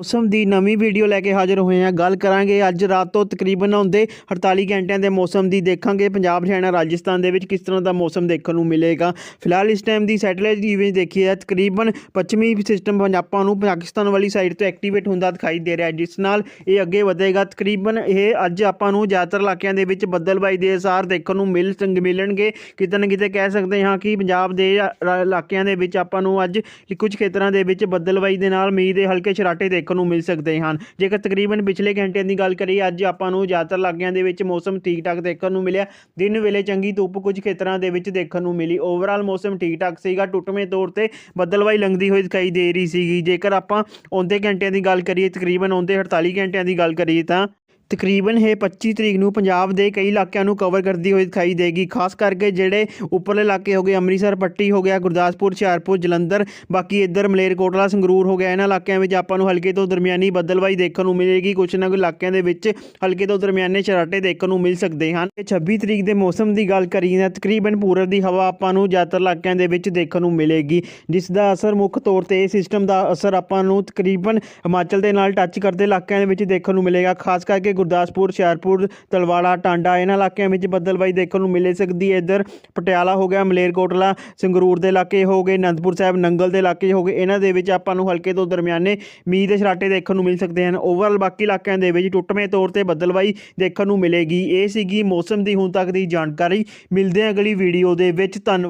ਮੌਸਮ ਦੀ ਨਵੀਂ ਵੀਡੀਓ ਲੈ ਕੇ ਹਾਜ਼ਰ ਹੋਏ ਹਾਂ। ਗੱਲ ਕਰਾਂਗੇ ਅੱਜ ਰਾਤ ਤੋਂ ਤਕਰੀਬਨ ਆਉਂਦੇ 48 ਘੰਟਿਆਂ ਦੇ ਮੌਸਮ ਦੀ। ਦੇਖਾਂਗੇ ਪੰਜਾਬ, ਹਰਿਆਣਾ, ਰਾਜਸਥਾਨ ਦੇ ਵਿੱਚ ਕਿਸ ਤਰ੍ਹਾਂ ਦਾ ਮੌਸਮ ਦੇਖਣ ਨੂੰ ਮਿਲੇਗਾ। ਫਿਲਹਾਲ ਇਸ ਟਾਈਮ ਦੀ ਸੈਟੇਲਾਈਟ ਇਮੇਜ ਦੇਖੀ ਹੈ ਤਕਰੀਬਨ ਪੱਛਮੀ ਸਿਸਟਮ ਪੰਜਾਬਾਂ ਨੂੰ ਪਾਕਿਸਤਾਨ ਵਾਲੀ ਸਾਈਡ ਤੋਂ ਐਕਟੀਵੇਟ ਹੁੰਦਾ ਦਿਖਾਈ ਦੇ ਰਿਹਾ ਜਿਸ ਨਾਲ ਇਹ ਅੱਗੇ ਵਧੇਗਾ। ਤਕਰੀਬਨ ਇਹ ਅੱਜ ਆਪਾਂ ਨੂੰ ਜ਼ਿਆਦਾਤਰ ਇਲਾਕਿਆਂ ਦੇ ਵਿੱਚ ਬੱਦਲਬਾਈ ਦੇ ਅਸਾਰ ਦੇਖਣ ਨੂੰ ਮਿਲ ਸੰਗ ਮਿਲਣਗੇ। ਕਿਤੇ ਨਾ ਕਿਤੇ ਕਹਿ ਸਕਦੇ ਹਾਂ ਕਿ ਪੰਜਾਬ ਦੇ ਇਲਾਕਿਆਂ ਦੇ ਵਿੱਚ ਆਪਾਂ ਨੂੰ ਅੱਜ ਕੁਝ ਖੇਤਰਾਂ ਦੇ ਵਿੱਚ ਬੱਦਲਬਾਈ ਦੇ ਨਾਲ ਮੀਂਹ ਦੇ ਹਲਕੇ ਛਰਾਟੇ ਦੇਖਣ ਨੂੰ ਮਿਲ ਸਕਦੇ ਹਨ। ਜੇਕਰ ਤਕਰੀਬਨ ਪਿਛਲੇ ਘੰਟਿਆਂ ਦੀ ਗੱਲ ਕਰੀਏ, ਅੱਜ ਆਪਾਂ ਨੂੰ ਜ਼ਿਆਦਾਤਰ ਇਲਾਕਿਆਂ ਦੇ ਵਿੱਚ ਮੌਸਮ ਠੀਕ ਠਾਕ ਦੇਖਣ ਨੂੰ ਮਿਲਿਆ। ਦਿਨ ਵੇਲੇ ਚੰਗੀ ਧੁੱਪ ਕੁਝ ਖੇਤਰਾਂ ਦੇ ਵਿੱਚ ਦੇਖਣ ਨੂੰ ਮਿਲੀ। ਓਵਰਆਲ ਮੌਸਮ ਠੀਕ ਠਾਕ ਸੀਗਾ। ਟੁੱਟਵੇਂ ਤੌਰ ਤੇ ਬੱਦਲਬਾਈ ਲੰਘਦੀ ਹੋਈ ਦਿਖਾਈ ਦੇ ਰਹੀ ਸੀਗੀ। ਜੇਕਰ ਆਪਾਂ ਆਉਂਦੇ ਘੰਟਿਆਂ ਦੀ ਗੱਲ ਕਰੀਏ, ਤਕਰੀਬਨ ਆਉਂਦੇ 48 ਘੰਟਿਆਂ ਦੀ ਗੱਲ ਕਰੀਏ ਤਾਂ ਤਕਰੀਬਨ ਇਹ 25 ਤਰੀਕ ਨੂੰ ਪੰਜਾਬ ਦੇ ਕਈ ਇਲਾਕਿਆਂ ਨੂੰ ਕਵਰ ਕਰਦੀ ਹੋਈ ਦਿਖਾਈ ਦੇਗੀ, ਖਾਸ ਕਰਕੇ ਜਿਹੜੇ ਉੱਪਰਲੇ ਇਲਾਕੇ ਹੋ ਗਏ, ਅੰਮ੍ਰਿਤਸਰ, ਪੱਟੀ ਹੋ ਗਿਆ, ਗੁਰਦਾਸਪੁਰ, ਹੁਸ਼ਿਆਰਪੁਰ, ਜਲੰਧਰ, ਬਾਕੀ ਇੱਧਰ ਮਲੇਰਕੋਟਲਾ, ਸੰਗਰੂਰ ਹੋ ਗਿਆ, ਇਹਨਾਂ ਇਲਾਕਿਆਂ ਵਿੱਚ ਆਪਾਂ ਨੂੰ ਹਲਕੇ ਤੋਂ ਦਰਮਿਆਨੀ ਬੱਦਲਬਾਈ ਦੇਖਣ ਨੂੰ ਮਿਲੇਗੀ ਕੁਝ ਨਾ ਕੁਝ ਇਲਾਕਿਆਂ ਦੇ ਵਿੱਚ ਹਲਕੇ ਤੋਂ ਦਰਮਿਆਨੇ ਛਰਾਟੇ ਦੇਖਣ ਨੂੰ ਮਿਲ ਸਕਦੇ ਹਨ। ਤੇ 26 ਤਰੀਕ ਦੇ ਮੌਸਮ ਦੀ ਗੱਲ ਕਰੀਏ ਤਾਂ ਤਕਰੀਬਨ ਪੂਰਬ ਦੀ ਹਵਾ ਆਪਾਂ ਨੂੰ ਜ਼ਿਆਦਾਤਰ ਇਲਾਕਿਆਂ ਦੇ ਵਿੱਚ ਦੇਖਣ ਨੂੰ ਮਿਲੇਗੀ, ਜਿਸ ਦਾ ਅਸਰ ਮੁੱਖ ਤੌਰ ਤੇ ਇਹ ਸਿਸਟਮ ਦਾ ਅਸਰ ਆਪਾਂ ਨੂੰ ਤਕਰੀਬਨ ਹਿਮਾਚਲ ਦੇ ਨਾਲ ਟੱਚ ਕਰਦੇ ਇਲਾਕਿਆਂ ਦੇ ਵਿੱਚ ਦੇਖਣ ਨੂੰ ਮਿਲੇਗਾ, ਖਾਸ ਕਰਕੇ ਗੁਰਦਾਸਪੁਰ, ਹੁਸ਼ਿਆਰਪੁਰ, ਤਲਵਾੜਾ, ਟਾਂਡਾ, ਇਹਨਾਂ ਇਲਾਕਿਆਂ ਵਿੱਚ ਬੱਦਲਬਾਈ ਦੇਖਣ ਨੂੰ ਮਿਲੇ ਸਕਦੀ ਹੈ। ਇੱਧਰ ਪਟਿਆਲਾ ਹੋ ਗਿਆ, ਮਲੇਰਕੋਟਲਾ, ਸੰਗਰੂਰ ਦੇ ਇਲਾਕੇ ਹੋ ਗਏ, ਅਨੰਦਪੁਰ ਸਾਹਿਬ, ਨੰਗਲ ਦੇ ਇਲਾਕੇ ਹੋ ਗਏ। ਇਹਨਾਂ ਦੇ ਵਿੱਚ ਆਪਾਂ ਨੂੰ ਹਲਕੇ ਤੋਂ ਦਰਮਿਆਨੇ ਮੀਂਹ ਦੇ ਛਰਾਟੇ ਦੇਖਣ ਨੂੰ ਮਿਲ ਸਕਦੇ ਹਨ। ਓਵਰਆਲ ਬਾਕੀ ਇਲਾਕਿਆਂ ਦੇ ਵਿੱਚ ਟੁੱਟਵੇਂ ਤੌਰ ਤੇ ਬੱਦਲਬਾਈ ਦੇਖਣ ਨੂੰ ਮਿਲੇਗੀ। ਇਹ ਸੀਗੀ ਮੌਸਮ ਦੀ ਹੁਣ ਤੱਕ ਦੀ ਜਾਣਕਾਰੀ। ਮਿਲਦੇ ਹਾਂ ਅਗਲੀ ਵੀਡੀਓ ਦੇ ਵਿੱਚ। ਧੰਨਵਾਦ।